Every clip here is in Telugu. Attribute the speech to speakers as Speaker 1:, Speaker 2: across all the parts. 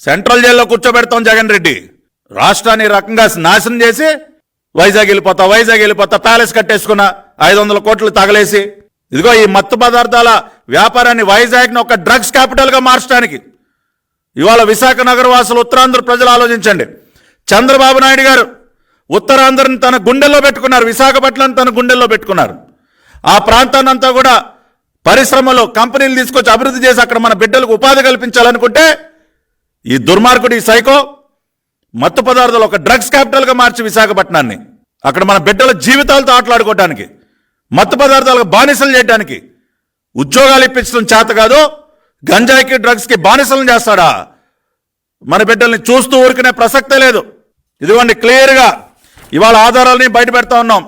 Speaker 1: సెంట్రల్ జైల్లో కూర్చోబెడతాం జగన్ రెడ్డి. రాష్ట్రాన్ని రకంగా నాశనం చేసి వైజాగ్ వెళ్ళిపోతా వైజాగ్ వెళ్ళిపోతా ప్యాలెస్ కట్టేసుకున్న ఐదు వందల కోట్లు తగలేసి. ఇదిగో ఈ మత్తు పదార్థాల వ్యాపారాన్ని వైజాగ్ని ఒక డ్రగ్స్ క్యాపిటల్గా మార్చడానికి. ఇవాళ విశాఖ నగర వాసులు ఉత్తరాంధ్ర ప్రజలు ఆలోచించండి. చంద్రబాబు నాయుడు గారు ఉత్తరాంధ్రని తన గుండెల్లో పెట్టుకున్నారు విశాఖపట్నం తన గుండెల్లో పెట్టుకున్నారు. ఆ ప్రాంతాన్ని అంతా కూడా పరిశ్రమలు కంపెనీలు తీసుకొచ్చి అభివృద్ధి చేసి అక్కడ మన బిడ్డలకు ఉపాధి కల్పించాలనుకుంటే ఈ దుర్మార్గుడు ఈ సైకో మత్తు పదార్థాలు ఒక డ్రగ్స్ క్యాపిటల్గా మార్చి విశాఖపట్నాన్ని. అక్కడ మన బిడ్డల జీవితాలతో ఆటలాడుకోవడానికి మత్తు పదార్థాలకు బానిసలు చేయడానికి ఉద్యోగాలు ఇప్పించడం చేత కాదు గంజాయికి డ్రగ్స్కి బానిసలను చేస్తాడా? మన బిడ్డల్ని చూస్తూ ఊరికనే ప్రసక్తే లేదు. ఇదిగోండి క్లియర్గా ఇవాళ ఆధారాలని బయట పెడతా ఉన్నాం.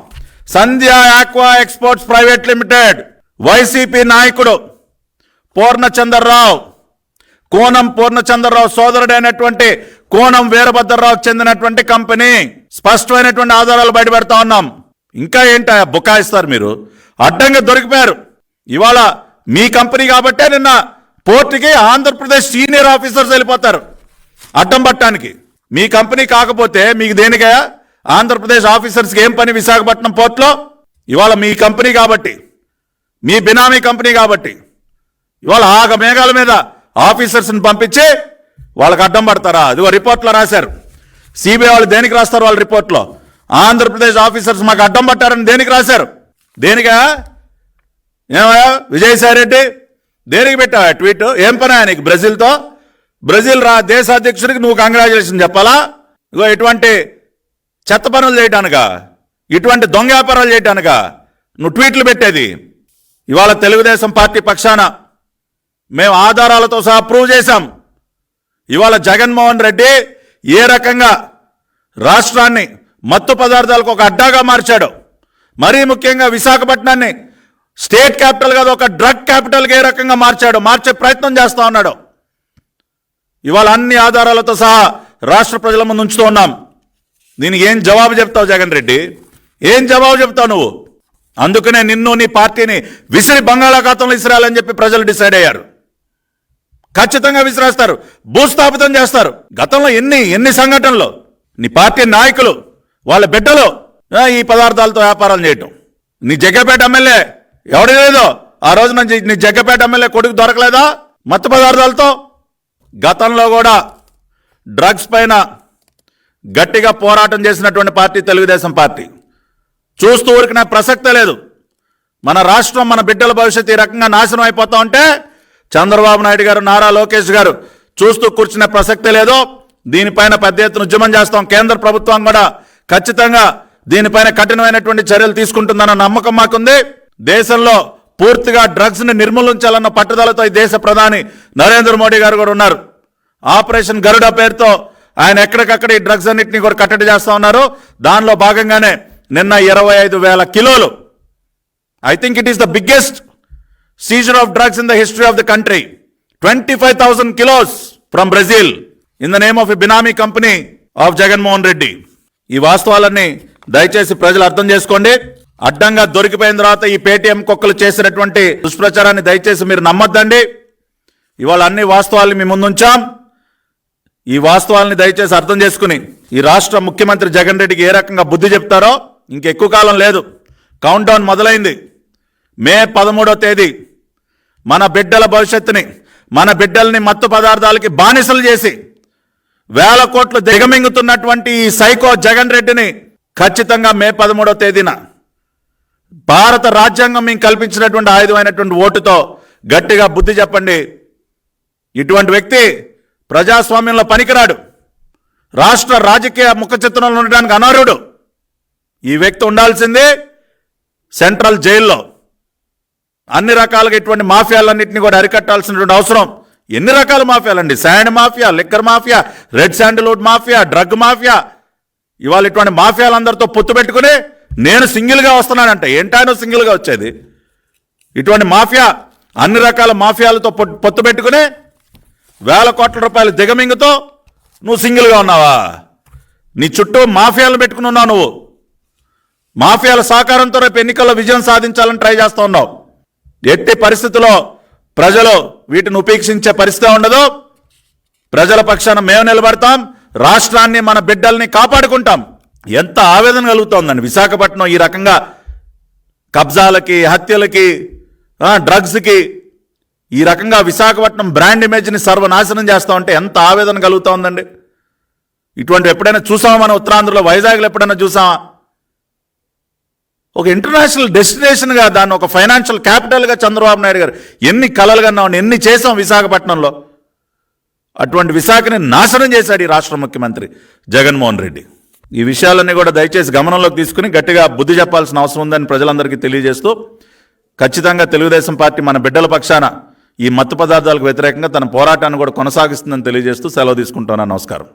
Speaker 1: Sandhya aqua exports private limited YCP నాయకుడు పూర్ణచంద్రరావు. కోనం పూర్ణచంద్రరావు సోదరుడైనటువంటి కోనం వీరభద్రరావుకు చెందినటువంటి కంపెనీ. స్పష్టమైనటువంటి ఆధారాలు బయటపెడతా ఉన్నాం. ఇంకా ఏంట బుకాయిస్తారు మీరు? అడ్డంగా దొరికిపోయారు. ఇవాళ మీ కంపెనీ కాబట్టే నిన్న పోర్టుకి ఆంధ్రప్రదేశ్ సీనియర్ ఆఫీసర్స్ వెళ్ళిపోతారు. అడ్డం పట్టడానికి. మీ కంపెనీ కాకపోతే మీకు దేనికయా ఆంధ్రప్రదేశ్ ఆఫీసర్స్కి ఏం పని విశాఖపట్నం పోర్ట్లో? ఇవాళ మీ కంపెనీ కాబట్టి. మీ బినామీ కంపెనీ కాబట్టి. ఇవాళ ఆగ మేఘాల మీద ఆఫీసర్స్ని పంపించి వాళ్ళకి అడ్డం పడతారా? అదిగో రిపోర్ట్లో రాశారు. సిబిఐ వాళ్ళు దేనికి రాస్తారు వాళ్ళ రిపోర్ట్లో? ఆంధ్రప్రదేశ్ ఆఫీసర్స్ మాకు అడ్డం పట్టారని దేనికి రాశారు? దేనికా? ఏమయ్యా? విజయసాయి రెడ్డి? దేనికి పెట్టావా ట్వీట్? ఏం పని నీకు బ్రెజిల్తో? బ్రెజిల్ రా దేశ అధ్యక్షుడికి నువ్వు కంగ్రాచులేషన్ చెప్పాలా? ఇగో ఇటువంటి చెత్త పనులు చేయటానుక? ఇటువంటి దొంగ వ్యాపారాలు చేయటానుక? నువ్వు ట్వీట్లు పెట్టేది. ఇవాళ తెలుగుదేశం పార్టీ పక్షాన మేము ఆధారాలతో సహా ప్రూవ్ చేశాం. ఇవాళ జగన్మోహన్ రెడ్డి ఏ రకంగా రాష్ట్రాన్ని మత్తు పదార్థాలకు ఒక అడ్డాగా మార్చాడు మరీ ముఖ్యంగా విశాఖపట్నాన్ని స్టేట్ క్యాపిటల్ కాదు ఒక డ్రగ్ క్యాపిటల్గా ఏ రకంగా మార్చాడు మార్చే ప్రయత్నం చేస్తూ ఉన్నాడు ఇవాళ అన్ని ఆధారాలతో సహా రాష్ట్ర ప్రజల ముందు ఉంచుతూ ఉన్నాం. దీనికి ఏం జవాబు చెప్తావు జగన్ రెడ్డి? ఏం జవాబు చెప్తావు నువ్వు? అందుకనే నిన్ను నీ పార్టీని విసిరి బంగాళాఖాతంలో విసిరాలని చెప్పి ప్రజలు డిసైడ్ అయ్యారు. ఖచ్చితంగా విసిరేస్తారు. భూస్థాపితం చేస్తారు. గతంలో ఎన్ని ఎన్ని సంఘటనలు? నీ పార్టీ నాయకులు వాళ్ళ బిడ్డలు ఈ పదార్థాలతో వ్యాపారాలు చేయటం. నీ జగ్గపేట ఎమ్మెల్యే ఎవడి లేదో ఆ రోజు నుంచి నీ జగ్గపేట ఎమ్మెల్యే కొడుకు దొరకలేదా? మత్తు పదార్థాలతో? గతంలో కూడా డ్రగ్స్ పైన గట్టిగా పోరాటం చేసినటువంటి పార్టీ తెలుగుదేశం పార్టీ. చూస్తూ ఊరికిన ప్రసక్తే లేదు. మన రాష్ట్రం మన బిడ్డల భవిష్యత్తు ఈ రకంగా నాశనం అయిపోతా ఉంటే చంద్రబాబు నాయుడు గారు నారా లోకేష్ గారు చూస్తూ కూర్చునే ప్రసక్తే లేదో దీనిపైన పెద్ద ఎత్తున ఉద్యమం చేస్తాం. కేంద్ర ప్రభుత్వం కూడా ఖచ్చితంగా దీనిపైన కఠినమైనటువంటి చర్యలు తీసుకుంటుందన్న నమ్మకం మాకుంది. దేశంలో పూర్తిగా డ్రగ్స్ని నిర్మూలించాలన్న పట్టుదలతో ఈ దేశ ప్రధాని నరేంద్ర మోడీ గారు కూడా ఉన్నారు. ఆపరేషన్ గరుడ పేరుతో ఆయన ఎక్కడికక్కడ ఈ డ్రగ్స్ అన్నింటినీ కూడా కట్టడి చేస్తూ ఉన్నారు. దానిలో భాగంగానే నిన్న ఇరవై ఐదు వేల కిలోలు. I think it is the biggest seizure of drugs in the history of the country twenty five thousand kilos from Brazil in the name of a benami company of Jaganmohan Reddy ఈ వాస్తవాలన్నీ దయచేసి ప్రజలు అర్థం చేసుకోండి. అడ్డంగా దొరికిపోయిన తర్వాత ఈ పేటీఎం కుక్కలు చేసినటువంటి దుష్ప్రచారాన్ని దయచేసి మీరు నమ్మొద్దండి. ఇవాళ అన్ని వాస్తవాలు మీ ముందుంచాం. ఈ వాస్తవాల్ని దయచేసి అర్థం చేసుకుని ఈ రాష్ట్ర ముఖ్యమంత్రి జగన్ రెడ్డికి ఏ రకంగా బుద్ధి చెప్తారో ఇంకెక్కువ కాలం లేదు. కౌంట్ డౌన్ మొదలైంది. మే పదమూడో తేదీ మన బిడ్డల భవిష్యత్తుని మన బిడ్డల్ని మత్తు పదార్థాలకి బానిసలు చేసి వేల కోట్లు దిగమింగుతున్నటువంటి ఈ సైకో జగన్ రెడ్డిని ఖచ్చితంగా మే పదమూడో తేదీన భారత రాజ్యాంగం మేము కల్పించినటువంటి ఆయుధమైనటువంటి ఓటుతో గట్టిగా బుద్ధి చెప్పండి. ఇటువంటి వ్యక్తి ప్రజాస్వామ్యంలో పనికిరాడు. రాష్ట్ర రాజకీయ ముఖ చిత్రంలో ఉండడానికి అనర్హుడు. ఈ వ్యక్తి ఉండాల్సిందే సెంట్రల్ జైల్లో. అన్ని రకాలుగా ఇటువంటి మాఫియాలన్నింటినీ కూడా అరికట్టాల్సినటువంటి అవసరం. ఎన్ని రకాల మాఫియాలండి? Sand mafia liquor mafia red sandalwood mafia drug mafia. ఇవాళ ఇటువంటి మాఫియాలందరితో పొత్తు పెట్టుకుని నేను సింగిల్గా వస్తున్నానంట. ఏంటానో సింగిల్గా వచ్చేది? ఇటువంటి మాఫియా అన్ని రకాల మాఫియాలతో పొత్తు- పొత్తు పెట్టుకుని వేల కోట్ల రూపాయల దిగమింగుతో నువ్వు సింగిల్గా ఉన్నావా? నీ చుట్టూ మాఫియాలు పెట్టుకుని ఉన్నావు నువ్వు. మాఫియాల సహకారంతో రేపు ఎన్నికల్లో విజయం సాధించాలని ట్రై చేస్తూ ఉన్నావు. ఎట్టి పరిస్థితుల్లో ప్రజలు వీటిని ఉపేక్షించే పరిస్థితి ఉండదు. ప్రజల పక్షాన మేము నిలబడతాం. రాష్ట్రాన్ని మన బిడ్డల్ని కాపాడుకుంటాం. ఎంత ఆవేదన కలుగుతోందండి. విశాఖపట్నం ఈ రకంగా కబ్జాలకి హత్యలకి డ్రగ్స్కి ఈ రకంగా విశాఖపట్నం బ్రాండ్ ఇమేజ్ని సర్వనాశనం చేస్తా ఉంటే ఎంత ఆవేదన కలుగుతోందండి. ఇటువంటి ఎప్పుడైనా చూసామా మన ఉత్తరాంధ్రలో? వైజాగ్లో ఎప్పుడైనా చూసామా? ఒక ఇంటర్నేషనల్ డెస్టినేషన్గా దాన్ని ఒక ఫైనాన్షియల్ క్యాపిటల్గా చంద్రబాబు నాయుడు గారు ఎన్ని కలలు కన్నామని ఎన్ని చేసాం విశాఖపట్నంలో? అటువంటి విశాఖని నాశనం చేశాడు ఈ రాష్ట్ర ముఖ్యమంత్రి జగన్మోహన్ రెడ్డి. ఈ విషయాలన్నీ కూడా దయచేసి గమనంలోకి తీసుకుని గట్టిగా బుద్ధి చెప్పాల్సిన అవసరం ఉందని ప్రజలందరికీ తెలియజేస్తూ ఖచ్చితంగా తెలుగుదేశం పార్టీ మన బిడ్డల పక్షాన ఈ మత్తు పదార్థాలకు వ్యతిరేకంగా తన పోరాటాన్ని కూడా కొనసాగిస్తుందని తెలియజేస్తూ సెలవు తీసుకుంటున్నాను. నమస్కారం.